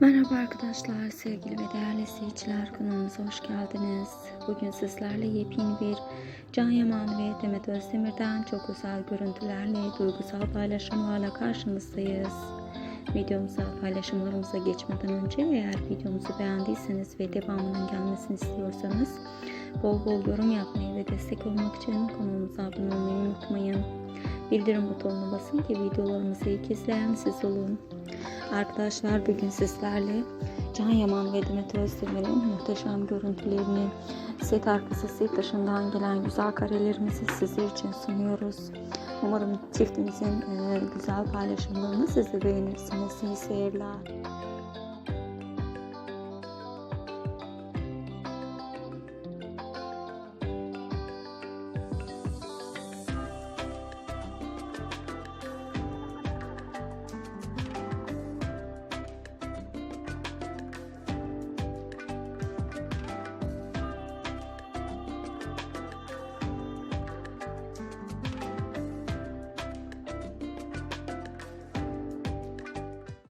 Merhaba arkadaşlar, sevgili ve değerli izleyiciler kanalımıza hoş geldiniz. Bugün sizlerle yepyeni bir Can Yaman ve Demet Özdemir'den çok özel görüntülerle, duygusal paylaşımlarla karşınızdayız. Videomuza, paylaşımlarımıza geçmeden önce eğer videomuzu beğendiyseniz ve devamının gelmesini istiyorsanız bol bol yorum yapmayı ve destek olmak için kanalımıza abone olmayı unutmayın. Bildirim butonuna basın ki videolarımızı ilk izleyen siz olun. Arkadaşlar bugün sizlerle Can Yaman ve Demet Özdemir'in muhteşem görüntülerini, set arkası set dışından gelen güzel karelerimizi sizler için sunuyoruz. Umarım çiftimizin e, güzel paylaşımlarını siz de beğenirsiniz. İyi seyirler.